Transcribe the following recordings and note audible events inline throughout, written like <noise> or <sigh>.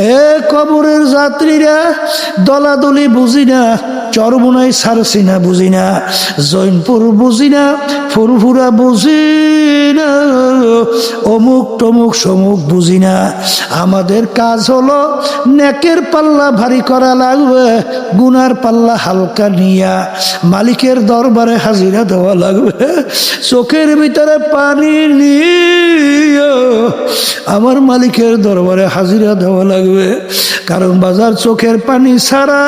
এ কবরের যাত্রীরা দলাদলি বুঝি না চরমোনাই সারসি না বুঝি না, জৈনপুর বুঝি না, ফুরফুরা বুঝি না, অমুক টমুক সমুক বুঝি না। আমাদের কাজ হলো নেকের পাল্লা ভারী করা লাগবে, গুনার পাল্লা হালকা নিয়া, মালিকের দরবারে হাজিরা দেওয়া লাগবে, চোখের ভিতরে পানি নিয়ে, আমার মালিকের দরবারে হাজিরা দেওয়া লাগবে। কারণ বাজার চোখের পানি ছাড়া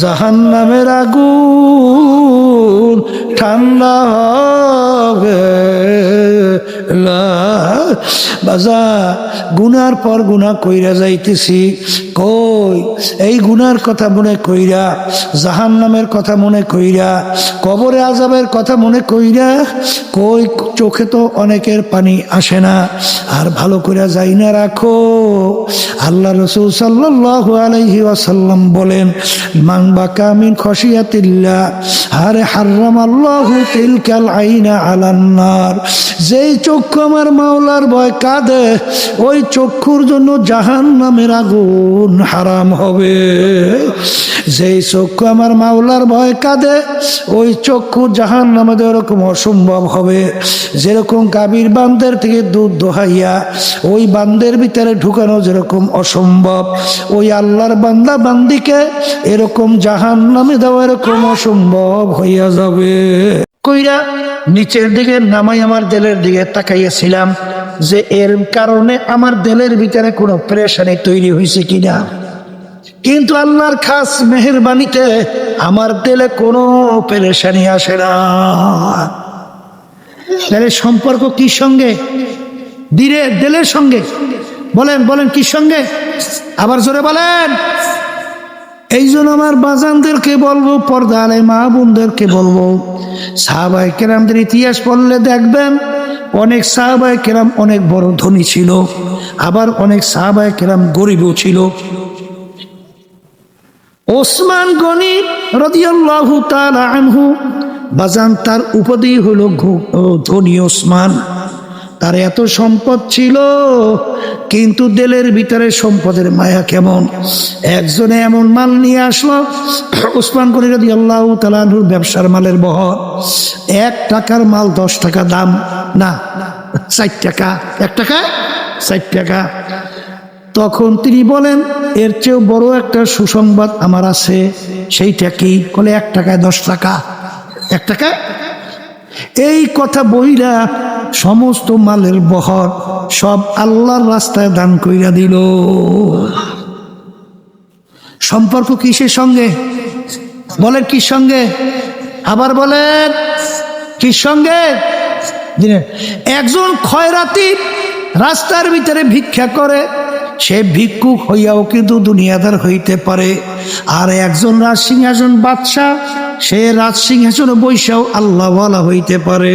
জাহান নামের আগুন ঠান্ডা হবে। বাজা, গুনার পর গুনা কইরা যাইতেছি। কই, এই গুনার কথা মনে কইরা জাহান নামের কথা মনে কইরা, কবরে আজাবের কথা মনে কইরা, কই, চোখে তো অনেকের পানি আসে না। আর ভালো করে যাই না, রাখো। আল্লাহ রসুল সাল্লাহ আলাইহি ওয়াসাল্লাম বলেন, মান বাকা মিন খসিয়াতিল্লাহ আরে হাররাম আল্লাহু তিলকাল আইনা আলান্নার যেই চক্ষু আমার মাওলার ভয় কাঁদে, ওই চক্ষুর জন্য জাহান নামের আগুন হারাম হবে। যেই চক্ষু আমার মাওলার ভয় কাঁদে, ওই চক্ষু জাহান নামে ওরকম অসম্ভব হবে। যেরকম কাবির বান্দের থেকে দুধ দোহাইয়া, ওই বান্দের ভিতরে ঢুকানো যেরকম অসম্ভব, ওই আল্লাহর বান্দা বান্দিকে এরকম জাহান নামে দেওয়া এরকম অসম্ভব হইয়া যাবে। কইরা নিচের দিকে নামাই আমার দেলের দিকে তাকাইয়াছিলাম। যে এর কারণে আমার দেলের ভিতরে কোনো প্রেশানি তৈরি হয়েছে কিনা। কিন্তু আল্লাহর খাস মেহরবানিতে আমার দিলে কোনো পেরেশানি আসে না। তাহলে সম্পর্ক কি সঙ্গে? দিলে দেলের সঙ্গে। বলেন বলেন, কি সঙ্গে? আবার জোরে বলেন। এই জন্য আমার বাজানদেরকে বলব পর্দা আলাই মা বোনদেরকে বলব সাহাবাই কেরামদের ইতিহাস পড়লে দেখবেন অনেক সাহাবায় কেরাম অনেক বড় ধনী ছিল, আবার অনেক সাহাবায় কেরাম গরিবও ছিল। ওসমান গনি রদিয়াল্লাহু তাআলা আনহু, বাজান তার উপাধি হলো ধনী ওসমান। তার এত সম্পদ ছিল, কিন্তু দেলের ভিতরে সম্পদের মায়া কেমন? একজনে এমন মাল নিয়ে আসলো, উসমান গনি রদি আল্লাহ তালাহুর ব্যবসার মালের বহর। এক টাকার মাল দশ টাকা দাম, না, ষাট টাকা। এক টাকা? ষাট টাকা। তখন তিনি বলেন, এর চেয়েও বড় একটা সুসংবাদ আমার আছে, সেইটা কি? বলে, এক টাকায় দশ টাকা। এক টাকা এই কথা বইরা সমস্ত মালের বহর সব আল্লাহর রাস্তায় দান কইরা দিল। সম্পর্ক কিসের সঙ্গে? বলেন কি সঙ্গে? আবার বলেন কি সঙ্গে? একজন খয়রাতি রাস্তার ভিতরে ভিক্ষা করে, সে ভিক্ষুক হইয়াও কিন্তু দুনিয়াদার হইতে পারে। আর একজন রাজ সিংহাসন বাদশাহ সে রাজ সিংহাসনে বৈশাও আল্লাহ হইতে পারে।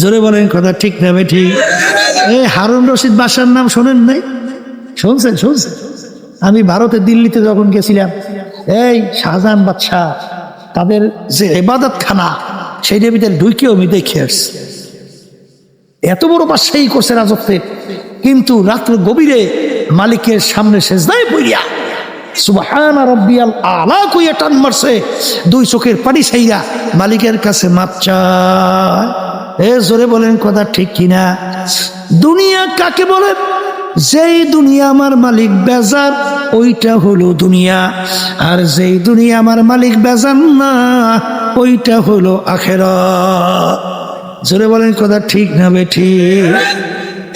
জোরে বলেন কথা ঠিক না বে ঠিক। এই হারুন রশিদ বাসার নাম শোনেন নাই? শুনছেন শুনছেন? আমি ভারতে দিল্লিতে যখন গেছিলাম, এই শাহজাহান বাদশাহ, তাদের যে এবাদত খানা সেইটার ভিতরে ঢুকেও আমি দেখে আসছি। এত বড় বাদশাহী করছে রাজত্বে কিন্তু রাত্র গভীরে মালিকের সামনে শেষদায় পড়িয়া সুবহান রব্বিয়াল আলা কইয়া টান মারছে। দুই চোখের পানি সাইরা মালিকের কাছে মাপ এ জোরে বলেন, কথা ঠিক কিনা? দুনিয়া কাকে বলে? যেই দুনিয়া আমার মালিক বেজার, ওইটা হলো দুনিয়া। আর যেই দুনিয়া আমার মালিক বেজান না, ওইটা হলো আখেরা জোরে বলেন, কথা ঠিক না বে ঠিক?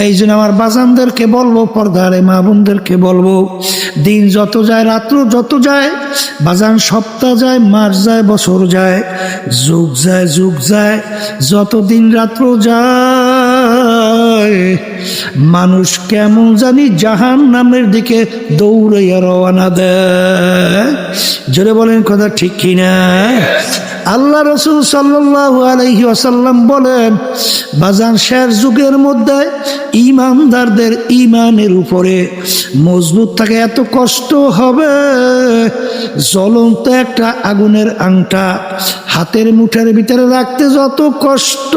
এই জন্য আমার বাজানদেরকে বলব, পর্দারে মা বোনদেরকে বলব, দিন যত যায়, রাত্র যত যায়, বাজান সপ্তাহ যায়, মাস যায়, বছর যায়, যুগ যায় যুগ যায়, যত দিন, রাত্র যায়, মানুষ কেমন জানি জাহান নামের দিকে দৌড়াইয়া রওয়ানা দেয়। জোরে বলেন কথা ঠিক কিনা? আল্লাহ রসুল সাল্লাহ আসাল্লাম বলেন বাজান শের যুগের মধ্যে ইমানদারদের ইমানের উপরে মজবুত থাকে এত কষ্ট হবে। জ্বলন্ত একটা আগুনের আংটা হাতের মুঠের ভিতরে রাখতে যত কষ্ট,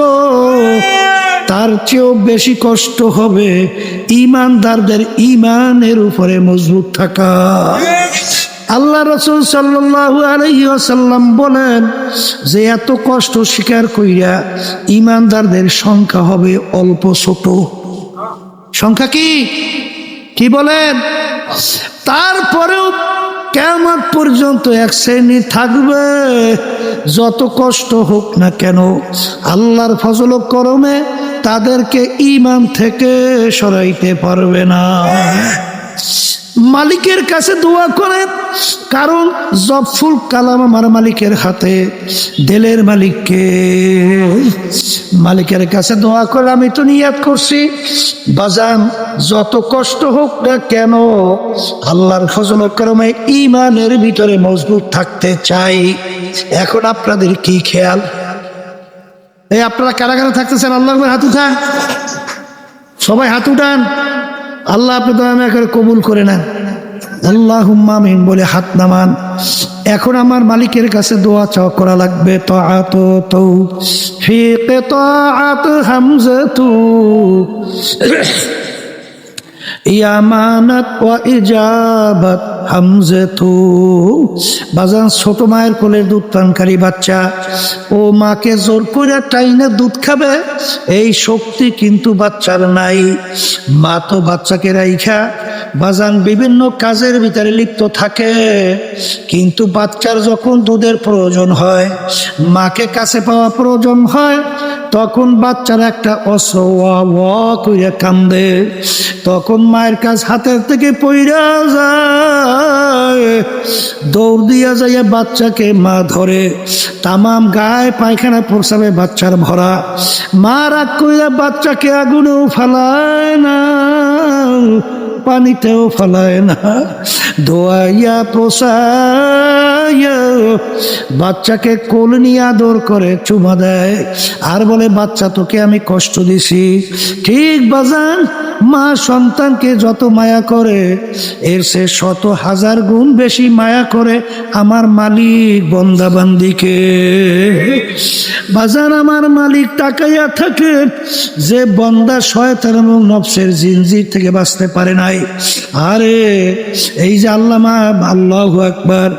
তার চেয়েও বেশি কষ্ট হবে ইমানদারদের ইমানের উপরে মজবুত থাকা। আল্লাহ রসুল সাল্লাহ আলহি আসাল্লাম বলেন, যে এত কষ্ট স্বীকার কইরা ইমানদারদের সংখ্যা হবে অল্প ছোট। সংখ্যা কি? কি বলেন? তারপরেও কেমন পর্যন্ত এক শ্রেণি থাকবে। যত কষ্ট হোক না কেন, আল্লাহর ফজল করমে তাদেরকে ইমান থেকে সরাইতে পারবে না। মালিকের কাছে দোয়া করেন, কারণ জবফুল কালাম আমার মালিকের হাতে, দিলের মালিককে। মালিকের কাছে দোয়া করে আমি তো নিয়াত করছি, বাজান, যত কষ্ট হোক না কেন, আল্লাহর ফজল করমে ইমানের ভিতরে মজবুত থাকতে চাই। এখন আপনাদের কি খেয়াল? এই আপনারা কারা কারা থাকতেছেন? আল্লাহ হাত উঠান। সবাই হাত উঠান। আল্লাহ আপনি তো আমি করে কবুল করে নেন। আল্লাহ আমিন বলে হাত নামান। এখন আমার মালিকের কাছে দোয়া চাও করা লাগবে তো আত তো। ফিকে তো আত হাম <coughs> ইয়ামানত ও ওয়া ইজাবাত হামজাতু বাজান ছোট মায়ের কোলের দুধ পানকারী বাচ্চা। ও মাকে জোর করে টাইনে দুধ খাবে, এই শক্তি কিন্তু বাচ্চার নাই। মা তো বাচ্চাকে রাইখা, বাজান বিভিন্ন কাজের ভিতরে লিপ্ত থাকে। কিন্তু বাচ্চার যখন দুধের প্রয়োজন হয়, মাকে কাছে পাওয়া প্রয়োজন হয় তখন বাচ্চার একটা অস্ত্র ওয়া ওয়া কইরা কান্দে। তখন মায়ের কাছ হাতের থেকে পইরা যায়। দৌড় দিয়া যাইয়া বাচ্চাকে মা ধরে। তামাম গায়ে পায়খানা প্রসাবে বাচ্চার ভরা। মা রাগ কইরা বাচ্চাকে আগুনেও ফালায় না, পানিতেও ফলায় না। দোয়াইয়া পোষাইয়া বাচ্চাকে কোল নিয়ে আদর করে, চুমা দেয়। আর বলে, বাচ্চা, তোকে আমি কষ্ট দিছি। ঠিক বাজান, মা সন্তানকে যত মায়া করে, এর সে শত হাজার গুণ বেশি মায়া করে আমার মালিক বন্দাবান্দিকে। বাজান, আমার মালিক তাকাইয়া থাকে যে বন্দা শয়তান এবং নফসের জিনজির থেকে বাঁচতে পারে নাই। আরে, এই যে আল্লামা আল্লাহ আকবার,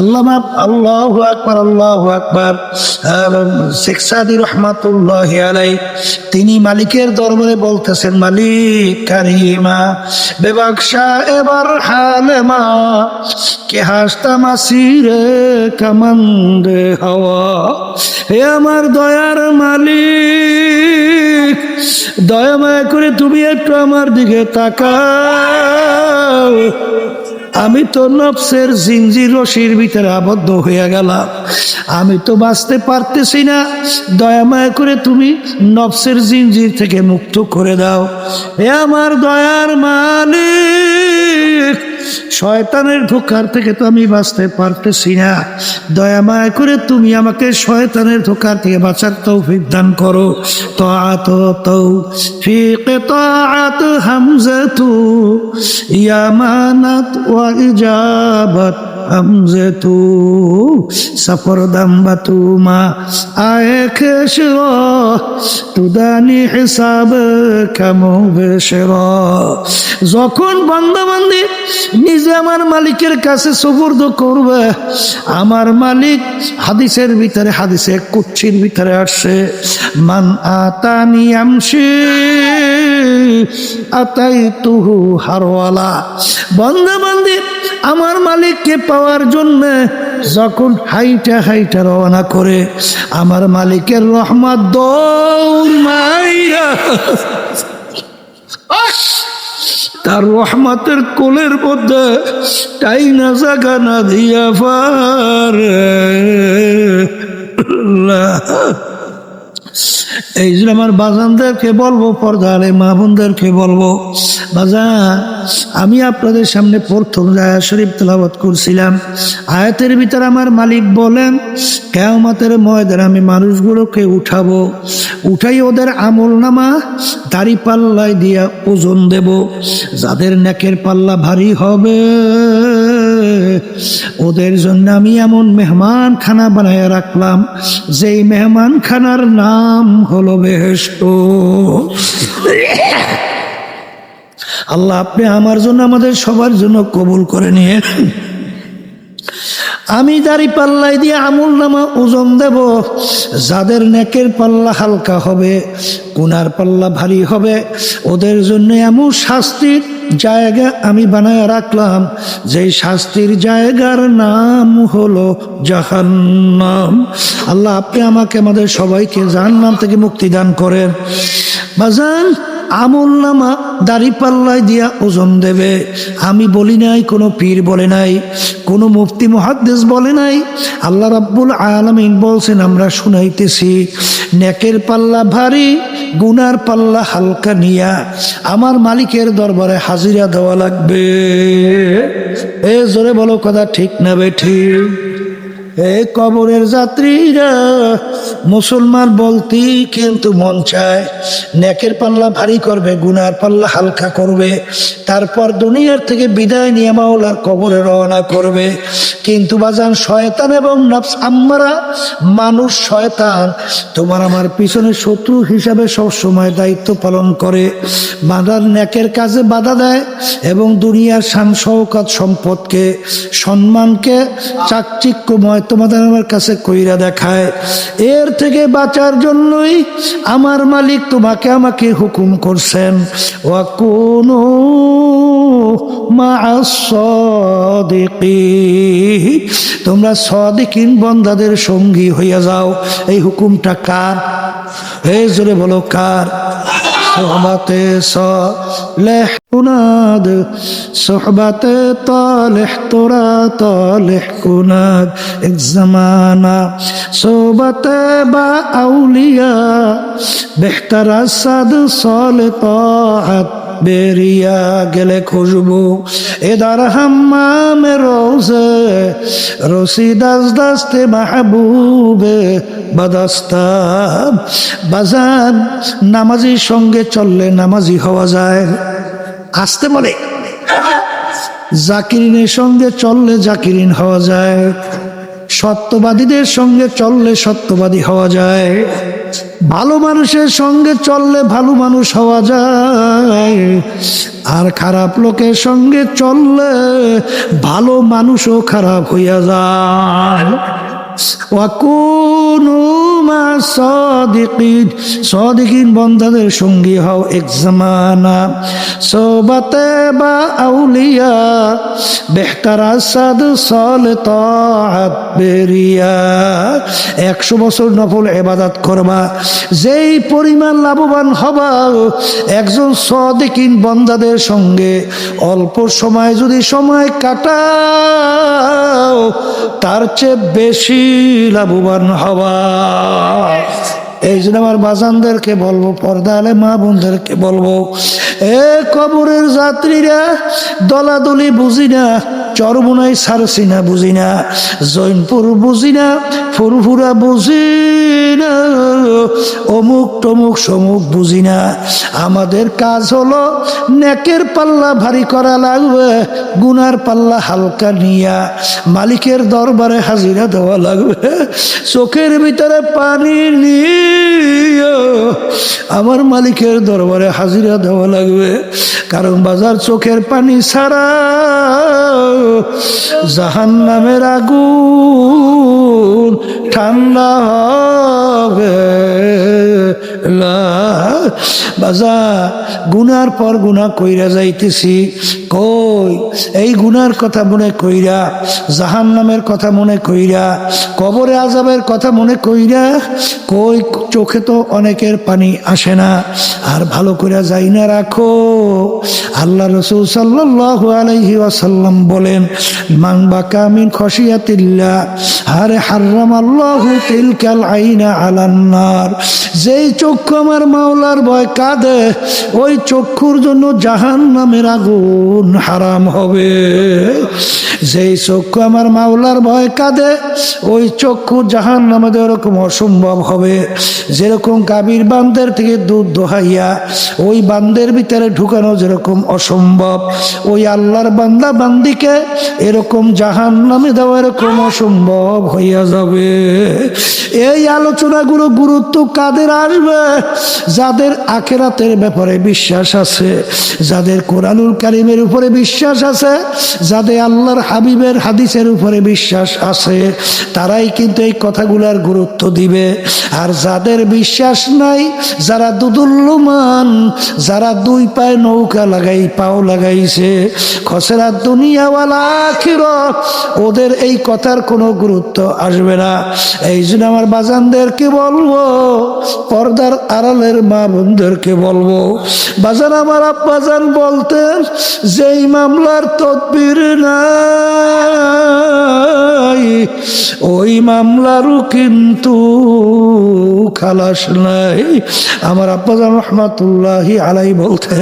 আল্লামা আল্লাহ আকবার আল্লাহ আকবার শেখ সাদি রহমাতুল্লাহ আলাই, তিনি মালিকের দরবারে বলতেছেন, মালিক কারিমা, বেবাকশা এবার হালেমা কে হাসতাম আসিরে কামান্দে হাওয়া, হে আমার দয়ার মালিক, দয়া মায়া করে তুমি একটু আমার দিকে তাকাও। আমি তো নফসের জিঞ্জির রশির ভিতরে আবদ্ধ হয়ে গেলাম। আমি তো বাঁচতে পারতেছি না। দয়া মায়া করে তুমি নফসের জিঞ্জির থেকে মুক্ত করে দাও। হে আমার দয়ার মালিক শয়তানের ধোকার থেকে তো আমি বাঁচতে পারতেছি না। দয়া মায়া করে তুমি আমাকে শয়তানের ধোকার থেকে বাঁচার তৌফিক দান করো। তো আত তৌ ফিকে তো আত হামজাতু, ইয়ামানাত ওয়া ইজাবাত হামজাতু সফর দাম্বাতুমা আয়ে খেশর, তুদানি হিসাব কামো বেশর। যখন বান্দাবান্দি নিজে আমার মালিকের কাছে সুবর্দ করবে, আমার মালিক হাদিসের ভিতরে হাদিসে কুচ্ছির ভিতরে আসছে, মান আতানি আমশি আতাই তুহু হারওয়ালা। বান্দাবান্দি আমার মালিককে পাওয়ার জন্য যখন হাইটা হাইটা রওনা করে, আমার মালিকের রহমত দৌড় মাইরা তার রহমতের কোলের মধ্যে তাই না জাগা না দিয়া পারে এই জন্য আমার বাজানদেরকে বলব, পর্দারে মা বোনদেরকে বলব, বাজান, আমি আপনাদের সামনে প্রথম জায়া শরীফ তেলাবত করছিলাম। আয়াতের ভিতরে আমার মালিক বলেন, কেয়ামতের ময়দান আমি মানুষগুলোকে উঠাবো, উঠাই ওদের আমল নামা, দাড়ি পাল্লায় দিয়া ওজন দেব, যাদের নেকের পাল্লা ভারী হবে। ওদের জন্য আমি এমন মেহমান খানা বানায় রাখলাম, যেই মেহমান খানার নাম হলো বেহেস্ত আল্লাহ, আপনি আমার জন্য আমাদের সবার জন্য কবুল করে নিয়ে আমি দাড়ি পাল্লাই দিয়ে আমুল নামা ওজন দেব, যাদের নেকের পাল্লা হালকা হবে, গুনার পাল্লা ভারী হবে, ওদের জন্য এমন শাস্তির জায়গা আমি বানায় রাখলাম। যেই শাস্তির জায়গার নাম হলো জাহান্নাম। আল্লাহ আপনি আমাকে, আমাদের সবাইকে জাহান্নাম থেকে মুক্তি দান করেন। বাজান আমল নামা দাড়ি পাল্লায় দিয়া ওজন দেবে। আমি বলি নাই, কোনো পীর বলে নাই, কোনো মুফতি মহাদ্দেশ বলে নাই। আল্লাহ রাব্বুল আলামিন বলছেন, আমরা শুনাইতেছি, নেকের পাল্লা ভারী গুনার পাল্লা হালকা নিয়া আমার মালিকের দরবারে হাজিরা দেওয়া লাগবে। এ জোরে বলো কথা ঠিক না বেঠি এ কবরের যাত্রীরা, মুসলমান বলতেই কিন্তু মন চায়, নেকের পাল্লা ভারী করবে, গুনার পাল্লা হালকা করবে, তারপর দুনিয়ার থেকে বিদায় নিয়ে মাওলার কবরে রওনা করবে। কিন্তু বাজান শয়তান এবং নফস আম্মারা, মানুষ শয়তান, তোমার আমার পিছনে শত্রু হিসাবে সব সময় দায়িত্ব পালন করে। বাঁধার নেকের কাজে বাধা দেয় এবং দুনিয়ার শান সম্পদকে, সম্মানকে, চাকচিক্যময় তোমাদের আমার কাছে কইরা দেখায়। এর থেকে বাঁচার জন্যই আমার মালিক তোমাকে আমাকে হুকুম করছেন। ওয়া কোনো তোমরা সদিকিন বন্দাদের সঙ্গী হইয়া যাও। এই হুকুমটা কার? হে জোরে বলো কার? সোহবাতে সলেহ কুনাদ, সোহবাতে তলেহ, তোরা তলেহ কুনাদ, এক জামানা, সোহবাতে বা আউলিয়া, বেহতার আসাদ, সলে তাহাত বেরিয়া গেলে খুশবু এদার হাম্মামে রোজে, রসি দাস দাস্তে মাহবুবে, বাদাস্তাব, বাজান, নামাজির সঙ্গে চললে নামাজি হওয়া যায়। আসতে বলে জাকিরিনের সঙ্গে চললে জাকিরিন হওয়া যায়। সত্যবাদীদের সঙ্গে চললে সত্যবাদী হওয়া যায়। ভালো মানুষের সঙ্গে চললে ভালো মানুষ হওয়া যায়। আর খারাপ লোকের সঙ্গে চললে ভালো মানুষও খারাপ হইয়া যায়। সদিকিন। সদিকিন বন্ধাদের সঙ্গী হও এক জামানা। সোবাতে বা আউলিয়া, বেহতার আসাদ সল বেরিয়া। একশো বছর নফল এবাদাত করবা। যেই পরিমাণ লাভবান হবা, একজন সদিকিন বন্দাদের সঙ্গে অল্প সময় যদি সময় কাটাও, তার চেয়ে বেশি লাভবান হওয়া Oh. এই জন্য আমার বাজানদেরকে বলব পর্দা আলে মা বোনদেরকে বলব, এ কবরের যাত্রীরা, দলাদলি বুঝি না, চরমোনাই সারসি না বুঝি না, জৈনপুর বুঝি না, ফুরফুরা বুঝি না, অমুক টমুক সমুক বুঝি না। আমাদের কাজ হলো নেকের পাল্লা ভারী করা লাগবে, গুনার পাল্লা হালকা নিয়া, মালিকের দরবারে হাজিরা দেওয়া লাগবে, চোখের ভিতরে পানি নিয়ে আমার মালিকের দরবারে হাজিরা দেওয়া লাগবে। কারণ বাজার চোখের পানি ছাড়া জাহান নামের আগুন ঠান্ডা হবে। বাজা, গুনার পর গুনা কইরা যাইতেছি। কই, এই গুনার কথা মনে কইরা জাহান নামের কথা মনে কইরা, কবরে আজাবের কথা মনে কইরা, কই, চোখে তো অনেকের পানি আসে না। আর ভালো করে যাই না, রাখো। আল্লাহ রসুল সাল্লাহ আলাইহি ওয়াসাল্লাম বলেন, মান বাকা মিন খসিয়াতিল্লাহ আরে হাররাম আল্লাহু তিলকাল আইনা আলান্নার যেই চোখ চক্ষু আমার মাওলার ভয় কাঁদে। ওই চক্ষুর জন্য জাহান নামের আগুন হারাম হবে। যেই চক্ষু আমার মাওলার ভয় কাঁদে, ওই চক্ষু জাহান নামে ওরকম অসম্ভব হবে। যেরকম গাভীর বান্দের থেকে দুধ দোহাইয়া, ওই বান্ধের ভিতরে ঢুকানো যেরকম অসম্ভব। ওই আল্লাহর বান্দা বান্দিকে এরকম জাহান নামে দেওয়া এরকম অসম্ভব হইয়া যাবে। এই আলোচনাগুলো গুরুত্ব কাদের আসবে? যাদের আখেরাতের ব্যাপারে বিশ্বাস আছে, যাদের কোরআনুল কারিমের উপরে বিশ্বাস আছে, যাদের আল্লাহর হাবিবের হাদিসের উপরে বিশ্বাস আছে, তারাই কিন্তু এই কথাগুলার গুরুত্ব দিবে। আর যাদের বিশ্বাস নাই, যারা দুদুল্যমান যারা দুই পায়ে নৌকা লাগাই, পাও লাগাইছে খসরা দুনিয়াওয়ালা আখিরত ওদের এই কথার কোনো গুরুত্ব আসবে না। এই জন্য আমার বাজানদেরকে বলব, পর্দার আড়ালের মা বোনদেরকে বলব বাজান আমার আব্বাজান বলতেন, যেই মামলার তদবির নাই, ওই মামলারও কিন্তু খালাস নাই। আমার আব্বাজান রহমাতুল্লাহ আলাই বলতে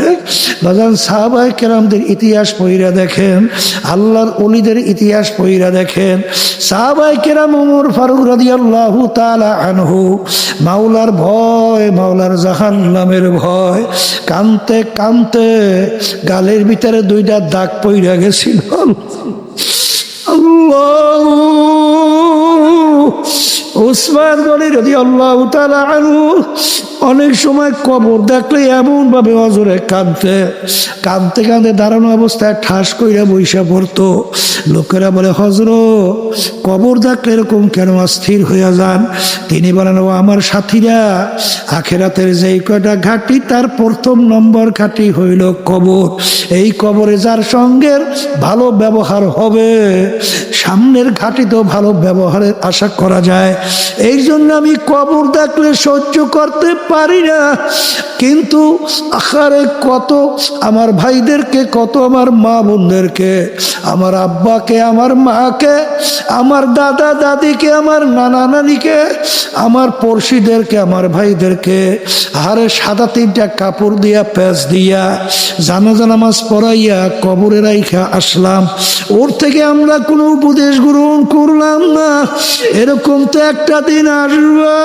বাজান সাহাবাই কেরামদের ইতিহাস পইরা দেখেন, আল্লাহর অলিদের ইতিহাস পইরা দেখেন। সাহাবাই কেরাম উমর ফারুক রাদি আল্লাহ তালা আনহু মাওলার ভয় মাওলার জাহান নামের ভয়। কানতে কানতে গালের ভিতরে দুইটা দাগ পইরা গেছিল। উসমান গনি যদি অল্লাহ তালা আনু অনেক সময় কবর দেখলে এমন ভাবে অজরে কাঁদতে কাঁদতে কাঁদতে দাঁড়ানো অবস্থায় ঠাস কইরা বৈশা পড়তো। লোকেরা বলে হজর কবর দেখলে এরকম কেন অস্থির হইয়া যান? তিনি বলেন, ও আমার সাথীরা, আখেরাতের যেই কয়টা ঘাটি, তার প্রথম নম্বর ঘাটি হইল কবর। এই কবরে যার সঙ্গে ভালো ব্যবহার হবে, সামনের ঘাটিতেও ভালো ব্যবহারের আশা করা যায়। এই জন্য আমি কবর দেখলে সহ্য করতে পারি না। কিন্তু আখারে কত আমার ভাইদেরকে, কত আমার মা বোনদেরকে, আমার আব্বাকে, আমার মাকে, আমার দাদা দাদিকে, আমার নানা নানিকে, আমার পড়শিদেরকে, আমার ভাইদেরকে আরে সাদা তিনটা কাপড় দিয়া, প্যাঁচ দিয়া, জানাজা নামাজ পড়াইয়া কবরে রাইখা আসলাম। ওর থেকে আমরা কোনো উপদেশ গ্রহণ করলাম না। এরকম তো একটা দিন আসবে।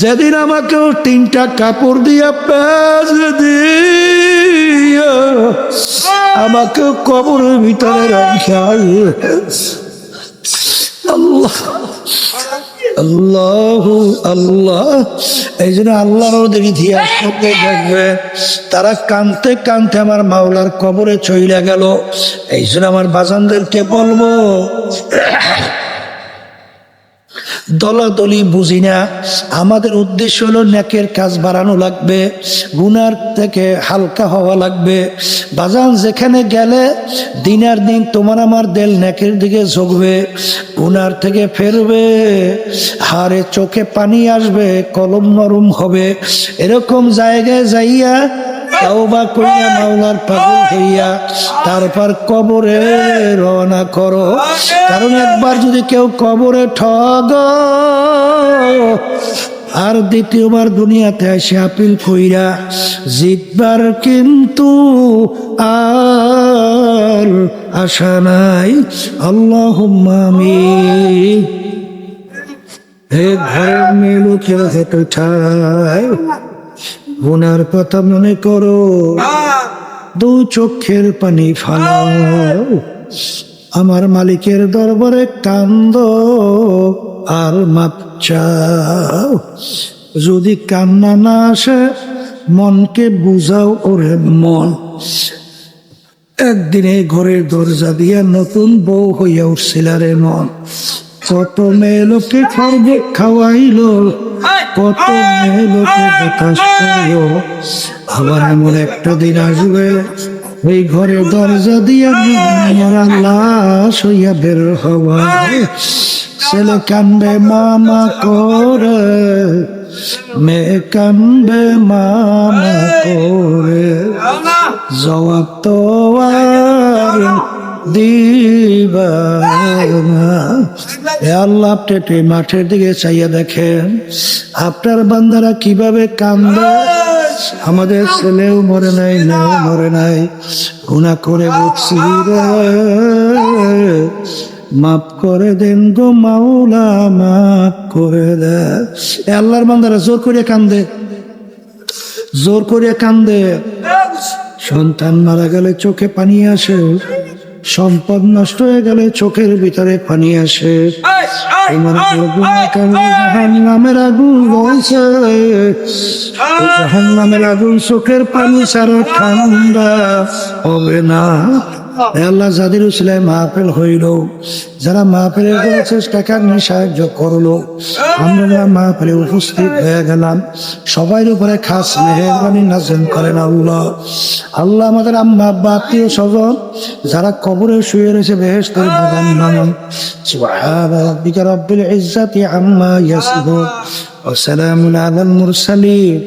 যেদিন আমাকেও তিনটা কাপড় দিয়া প্যাঁচ দিয়া আমাকে কবরের ভিতরে রাখা আল্লাহ আল্লাহ আল্লাহ। এই জন্য আল্লাহর ওদের ইতিহাস দেখবে। তারা কানতে কানতে আমার মাওলার কবরে চইলা গেল। এই জন্য আমার বাজানদেরকে বলব দলাদলি বুঝি না। আমাদের উদ্দেশ্য হলো নেকের কাজ বাড়ানো লাগবে, গুনার থেকে হালকা হওয়া লাগবে। বাজান, যেখানে গেলে দিনার দিন তোমার আমার দেল নেকের দিকে ঝুঁকবে, গুনার থেকে ফেরবে হারে চোখে পানি আসবে, কলম নরম হবে। এরকম জায়গায় যাইয়া তাওবা কইয়া মাওলার পাগল হইয়া তারপর কবরে রওনা করো। কারণ একবার যদি কেউ কবরে ঠগ আর দ্বিতীয়বার দুনিয়াতে এসে আপিল কইরা জিতবার কিন্তু আর আশা নাই। আল্লাহ আমি হে ঘরের মেয়ে লোকেরা হেঁটে ঠায় গুনার কথা মনে করো। দু চোখের পানি ফালাও। আমার মালিকের দরবারে কান্দ। আর মাপ চাও। যদি কান্না না আসে মনকে বুঝাও ওরে মন। একদিনে ঘরের দরজা দিয়া নতুন বউ হইয়া উঠছিল রে মন। কত মেয়ে লোকে খরবে খাওয়াইল কত মেয়ে লোকে বাতাস আবার এমন একটা দিন আসবে ওই ঘরে দরজা দিয়া লাশ হইয়া বের হবা ছেলে কান্দে মামা করে। মেয়ে কান্দে মামা করে। জবাব তো আর আল্লাহ মাঠের দিকে চাইয়া দেখেন। আপনার বান্দারা কীভাবে কান্দে? আমাদের ছেলেও মরে নাই, মেয়েও মরে নাই। গুণা করে বুঝছি মাফ করে দেন গো মাওলা, মাফ করে দে। আল্লাহর বান্দারা জোর করে কান্দে। জোর করে কান্দে। সন্তান মারা গেলে চোখে পানি আসে। সম্পদ নষ্ট হয়ে গেলে চোখের ভিতরে পানি আসে। তোমার জাহান নামের আগুন বলছে জাহান নামের আগুন চোখের পানি সারা ঠান্ডা হবে না। আল্লাহ যাদের উসিলায় মাহফিল হইল যারা মাহফিলের জন্য চেষ্টা কারণে সাহায্য করলো আমরা যারা মাহফিলে উপস্থিত হয়ে গেলাম সবাই উপরে খাস মেহরবানি নাজেন করেন আল্লাহ আল্লাহ আমাদের আম্মা আব্বা আত্মীয় স্বজন যারা কবরে শুয়ে রয়েছে বেহেস্তের বাগান নামন سبحان ربك رب العزة عما يصفون وسلام على المرسلين